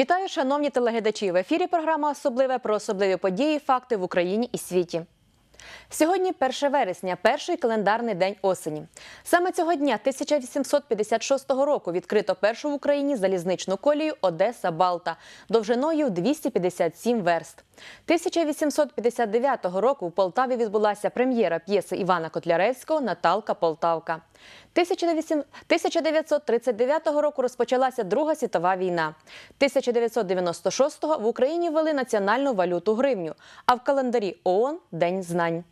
Вітаю, шановні телеглядачі! В ефірі програма Особливе про особливі події, факти в Україні і світі. Сьогодні 1 вересня, перший календарний день осені. Саме цього дня 1856 року відкрито першу в Україні залізничну колію Одеса Балта довжиною 257 верст. 1859 року в Полтаві відбулася прем'єра п'єси Івана Котляревського Наталка Полтавка. 1939 року розпочалася Друга світова війна. 1996-го в Україні ввели національну валюту гривню, а в календарі ООН – День знань.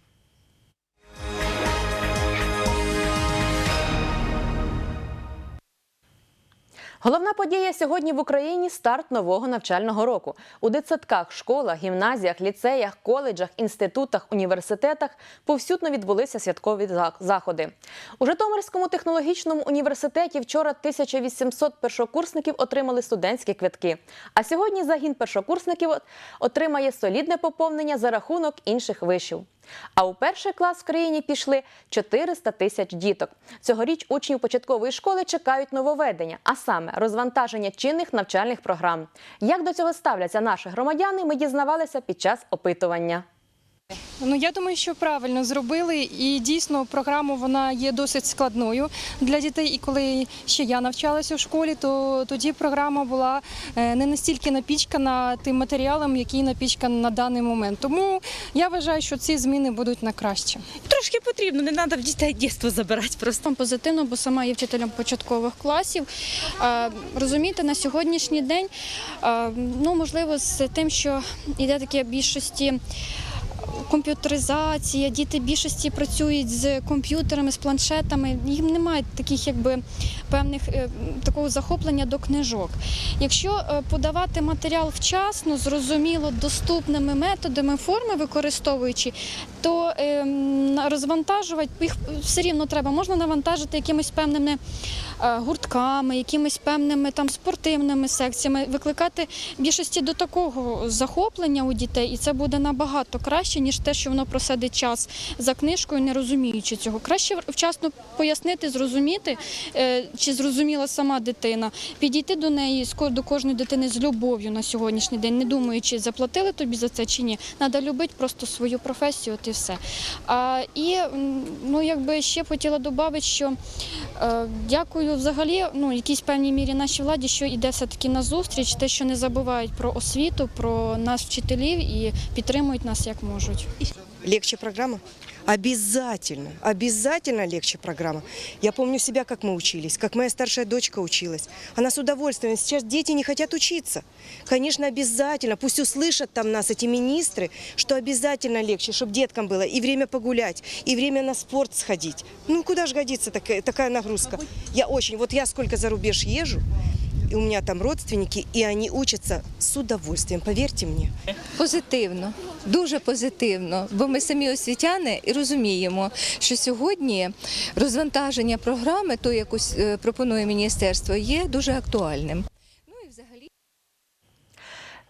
Головна подія сьогодні в Україні старт нового навчального року. У дитсадках, школах, гімназіях, ліцеях, коледжах, інститутах, університетах повсюдно відбулися святкові заходи. У Житомирському технологічному університеті вчора 1800 першокурсників отримали студентські квитки. А сьогодні загін першокурсників отримає солідне поповнення за рахунок інших вишів. А у перший клас в країні пішли 400 тисяч діток. Цьогоріч учнів початкової школи чекають нововведення, а саме розвантаження чинних навчальних програм. Як до цього ставляться наші громадяни, ми дізнавалися під час опитування. Ну я думаю, що правильно зробили, і дійсно програма вона є досить складною для дітей. І коли ще я навчалася в школі, то тоді програма була е, не настільки напічкана тим матеріалом, який напічканий на даний момент. Тому я вважаю, що ці зміни будуть на краще. Трошки потрібно, не треба в дітей дійство забирати просто. Позитивно, бо сама є вчителем початкових класів. Розумієте, на сьогоднішній день, ну можливо, з тим, що йде таке більшості. Комп'ютеризація, діти більшості працюють з комп'ютерами, з планшетами. Їм немає таких, якби певних е, такого захоплення до книжок. Якщо е, подавати матеріал вчасно, зрозуміло, доступними методами, форми використовуючи, то ем, розвантажувати їх все рівно треба. Можна навантажити якимись певними е, гуртками, якимись певними там спортивними секціями, викликати більшості до такого захоплення у дітей, і це буде набагато краще, ніж те, що воно просидить час за книжкою, не розуміючи цього. Краще вчасно пояснити, зрозуміти, е, чи зрозуміла сама дитина, підійти до неї до кожної дитини з любов'ю на сьогоднішній день, не думаючи, заплатили тобі за це чи ні. Треба любити просто свою професію, от і все. А, і ну, якби ще хотіла додати, що е, дякую взагалі ну, якійсь певній мірі нашій владі, що йде все-таки на зустріч, те, що не забувають про освіту, про нас, вчителів, і підтримують нас як можуть. Легче программа? Обязательно, обязательно легче программа. Я помню себя, как мы учились, как моя старшая дочка училась. Она с удовольствием. Сейчас дети не хотят учиться. Конечно, обязательно. Пусть услышат там нас эти министры, что обязательно легче, чтобы деткам было и время погулять, и время на спорт сходить. Ну, куда же годится такая, такая нагрузка? Я очень, вот я сколько за рубеж езжу, и у меня там родственники, и они учатся с удовольствием, поверьте мне. Позитивно, дуже позитивно, бо ми самі освітяни і розуміємо, що сьогодні розвантаження програми, то якось е, пропонує міністерство, є дуже актуальним.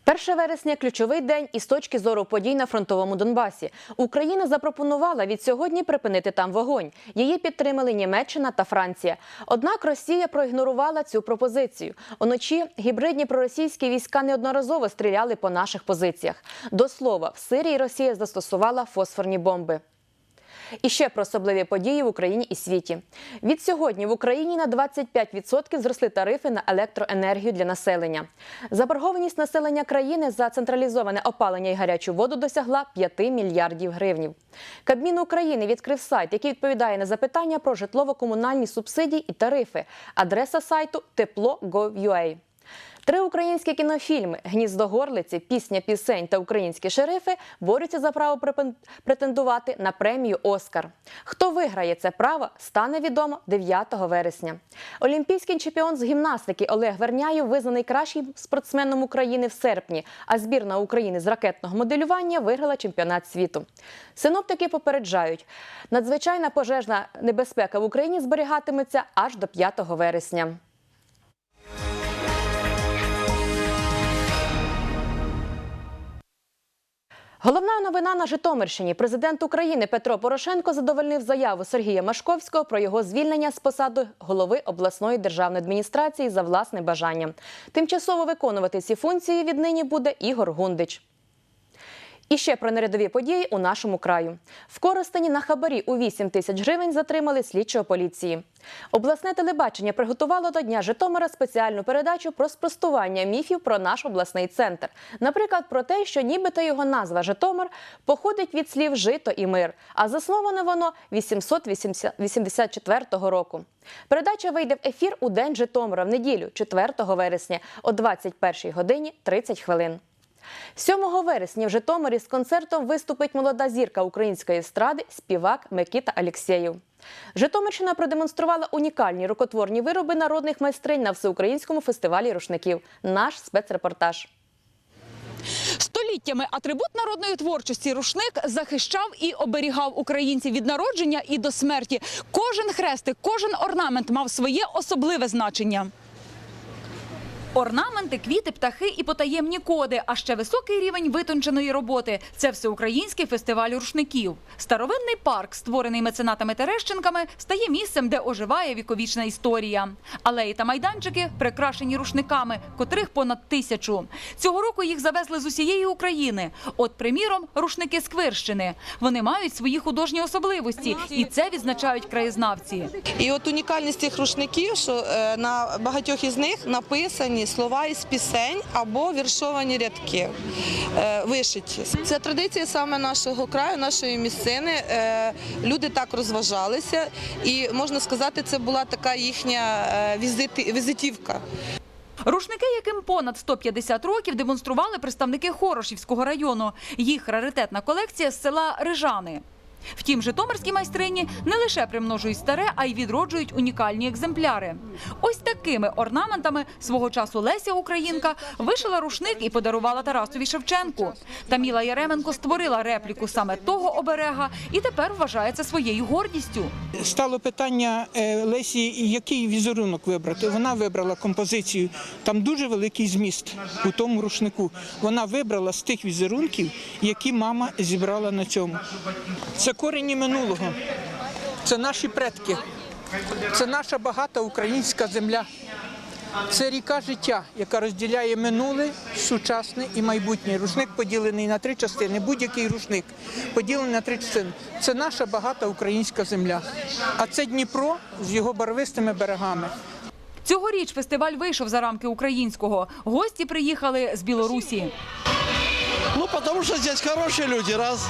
Ну 1 вересня ключовий день із точки зору подій на фронтовому Донбасі. Україна запропонувала від сьогодні припинити там вогонь. Її підтримали Німеччина та Франція. Однак Росія проігнорувала цю пропозицію. Уночі гібридні проросійські війська неодноразово стріляли по наших позиціях. До слова, в Сирії Росія застосувала фосфорні бомби. І ще про особливі події в Україні і світі. Від сьогодні в Україні на 25% зросли тарифи на електроенергію для населення. Заборгованість населення країни за централізоване опалення і гарячу воду досягла 5 мільярдів гривнів. Кабмін України відкрив сайт, який відповідає на запитання про житлово-комунальні субсидії і тарифи. Адреса сайту тепло.gov.ua. Три українські кінофільми Гніздо горлиці, пісня пісень та українські шерифи борються за право претендувати на премію Оскар. Хто виграє це право, стане відомо 9 вересня. Олімпійський чемпіон з гімнастики Олег Верняєв визнаний кращим спортсменом України в серпні, а збірна України з ракетного моделювання виграла чемпіонат світу. Синоптики попереджають, надзвичайна пожежна небезпека в Україні зберігатиметься аж до 5 вересня. Головна новина на Житомирщині. Президент України Петро Порошенко задовольнив заяву Сергія Машковського про його звільнення з посади голови обласної державної адміністрації за власним бажанням. Тимчасово виконувати ці функції віднині буде Ігор Гундич. І ще про нерядові події у нашому краю. В Коростені на хабарі у 8 тисяч гривень затримали слідчого поліції. Обласне телебачення приготувало до Дня Житомира спеціальну передачу про спростування міфів про наш обласний центр. Наприклад, про те, що нібито його назва Житомир походить від слів жито і мир, а засноване воно 884 року. Передача вийде в ефір у День Житомира в неділю, 4 вересня, о 21 годині 30 хвилин. 7 вересня в Житомирі з концертом виступить молода зірка української естради співак Микита Алєксєєв. Житомирщина продемонструвала унікальні рукотворні вироби народних майстринь на всеукраїнському фестивалі рушників. Наш спецрепортаж. Століттями атрибут народної творчості рушник захищав і оберігав українців від народження і до смерті. Кожен хрестик, кожен орнамент мав своє особливе значення. Орнаменти, квіти, птахи і потаємні коди, а ще високий рівень витонченої роботи. Це всеукраїнський фестиваль рушників. Старовинний парк, створений меценатами Терещенками, стає місцем, де оживає віковічна історія. Алеї та майданчики прикрашені рушниками, котрих понад тисячу. Цього року їх завезли з усієї України. От, приміром, рушники Сквирщини. Вони мають свої художні особливості, і це відзначають краєзнавці. І от унікальність цих рушників, що е, на багатьох із них написані слова із пісень або віршовані рядки, е, вишиті. Це традиція саме нашого краю, нашої місцини. Е, Люди так розважалися, і можна сказати, це була така їхня е, візитівка. Рушники, яким понад 150 років, демонстрували представники Хорошівського району. Їх раритетна колекція з села Рижани. Втім, житомирські майстрині не лише примножують старе, а й відроджують унікальні екземпляри. Ось такими орнаментами свого часу Леся Українка вишила рушник і подарувала Тарасові Шевченку. Таміла Яременко створила репліку саме того оберега і тепер вважає це своєю гордістю. Стало питання е, Лесі, який візерунок вибрати. Вона вибрала композицію. Там дуже великий зміст у тому рушнику. Вона вибрала з тих візерунків, які мама зібрала на цьому. Це корені минулого, це наші предки, це наша багата українська земля. Це ріка життя, яка розділяє минуле, сучасне і майбутнє. Рушник поділений на три частини. Будь-який рушник поділений на три частини. Це наша багата українська земля. А це Дніпро з його барвистими берегами. Цьогоріч фестиваль вийшов за рамки українського. Гості приїхали з Білорусі. Ну, потому что здесь хорошие люди, раз.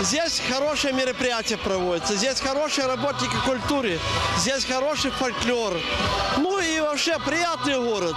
Здесь хорошие мероприятия проводятся, здесь хорошие работники культуры, здесь хороший фольклор. Ну и вообще приятный город.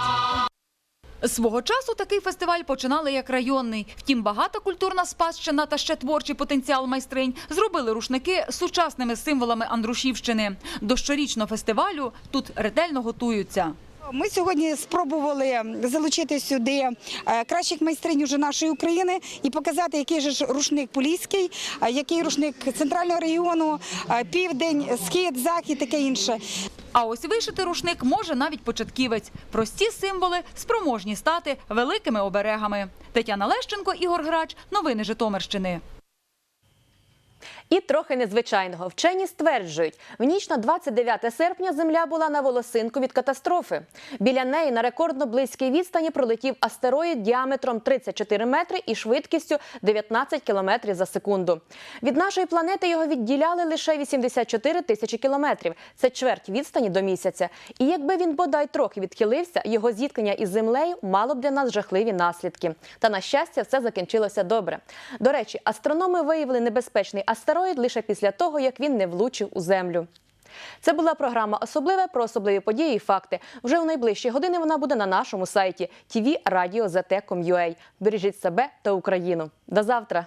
Свого часу такий фестиваль починали як районний. Втім, багата культурна спадщина та ще творчий потенціал майстринь зробили рушники сучасними символами Андрушівщини. До щорічного фестивалю тут ретельно готуються. Ми сьогодні спробували залучити сюди е, кращих майстринь уже нашої України і показати, який же ж рушник поліський, е, який рушник центрального регіону, е, південь, схід, захід, таке інше. А ось вишити рушник може навіть початківець. Прості символи спроможні стати великими оберегами. Тетяна Лещенко, Ігор Грач. Новини Житомирщини. І трохи незвичайного. Вчені стверджують, в ніч на 29 серпня земля була на волосинку від катастрофи. Біля неї на рекордно близькій відстані пролетів астероїд діаметром 34 метри і швидкістю 19 кілометрів за секунду. Від нашої планети його відділяли лише 84 тисячі кілометрів. Це чверть відстані до місяця. І якби він бодай трохи відхилився, його зіткнення із землею мало б для нас жахливі наслідки. Та на щастя, все закінчилося добре. До речі, астрономи виявили небезпечний астероїд лише після того, як він не влучив у землю. Це була програма Особливе про особливі події і факти. Вже у найближчі години вона буде на нашому сайті tvradio.zt.com.ua. Бережіть себе та Україну. До завтра.